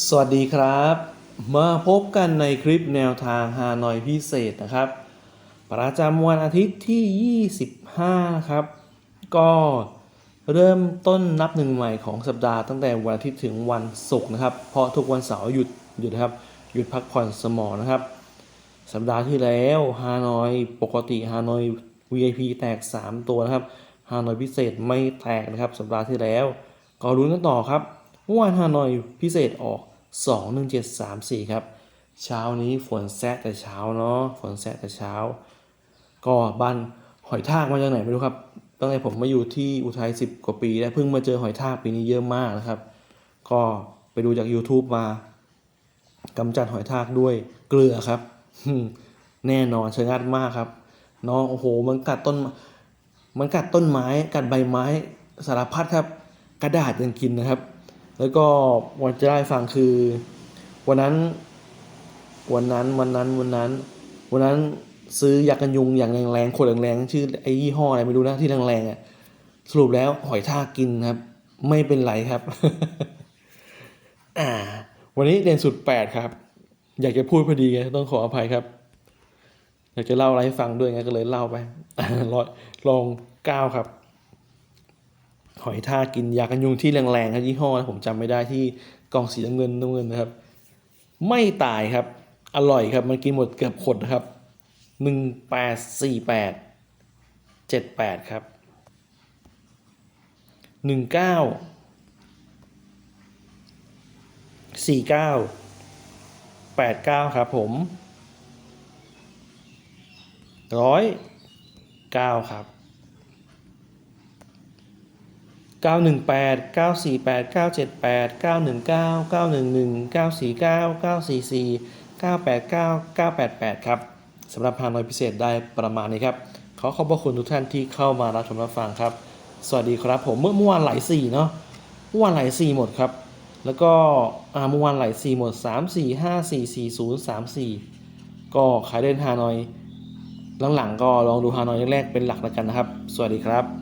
สวัสดีครับ มาพบกันในคลิปแนวทางฮานอยพิเศษนะครับ ประจำวันอาทิตย์ที่ 25 ครับ ก็เริ่มต้นนับหนึ่งใหม่ของสัปดาห์ตั้งแต่วันอาทิตย์ถึงวันศุกร์นะครับ เพราะทุกวันเสาร์หยุดหยุดครับหยุดพักผ่อนสมองนะครับ สัปดาห์ที่แล้วฮานอยปกติฮานอย VIP แตก 3 ตัวนะครับฮานอยพิเศษไม่แตกนะครับ สัปดาห์ที่แล้ว ก็รุ้นกันต่อครับเมื่อวานฮานอยพิเศษออก 21734 ครับ เช้านี้ฝนแซะแต่เช้าเนาะฝนแซะแต่เช้า ก็บ้านหอยทากมาจากไหนไม่รู้ครับตั้งแต่ผมมาอยู่ที่อุทัย10 กว่าปี แล้วเพิ่งมาเจอหอยทากปีนี้เยอะมากนะครับ ก็ไปดูจาก YouTube มากำจัดหอยทากด้วยเกลือครับ แน่นอนเชิงอัดมากครับเน้องโอ้โห มันกัดต้น มันกัดต้นไม้ กัดใบไม้สารพัดครับ กระดาษยังกินนะครับ แล้วก็วันจะได้ฟังคือ วันนั้น วันนั้นวันนั้นวันนั้น วันนั้นซื้อยากันยุงอย่างแรงๆขวดแรงๆชื่อไอ้ยี่ห้ออะไรไม่รู้นะที่แรงๆอะสรุปแล้วหอยทากกินครับ ไม่เป็นไรครับ อ่า วันนี้เรียนสุดแปดครับ อยากจะพูดพอดีไงต้องขออภัยครับ อยากจะเล่าอะไรให้ฟังด้วยไงก็เลยเล่าไปลองลองเก้าครับ หอยทากกินยากันยุงที่แรงๆครับยี่ห้อนะผมจำไม่ได้ที่กองสีน้ำเงินน้ำเงินนะครับ ไม่ตายครับ อร่อยครับมันกินหมดเกือบขดนะครับหนึ่งแปดสี่แปดเจ็ดแปดครับหนึ่งเก้าสี่เก้าแปดเก้าครับผมร้อยเก้าครับ เก้าหนึ่งแปดเก้าสี่แปดเก้าเจ็ดแปดเก้าหนึ่งเก้าเก้าหนึ่งหนึ่งเก้าสี่เก้าเก้าสี่สี่เก้าแปดเก้าเก้าแปดแปดครับสำหรับพานอยพิเศษได้ประมาณนี้ครับ ขอขอบพระคุณทุกท่านที่เข้ามารับชมรับฟังครับ สวัสดีครับผมเมื่อเมื่อวานไหลสี่เนาะเมื่อวานไหลสี่หมดครับ แล้วก็เมื่อวานไหลสี่หมดสามสี่ห้าสี่สี่ศูนย์สามสี่ก็ขายเดินฮานอย หลังๆก็ลองดูฮานอยแรกๆเป็นหลักแล้วกันนะครับ สวัสดีครับ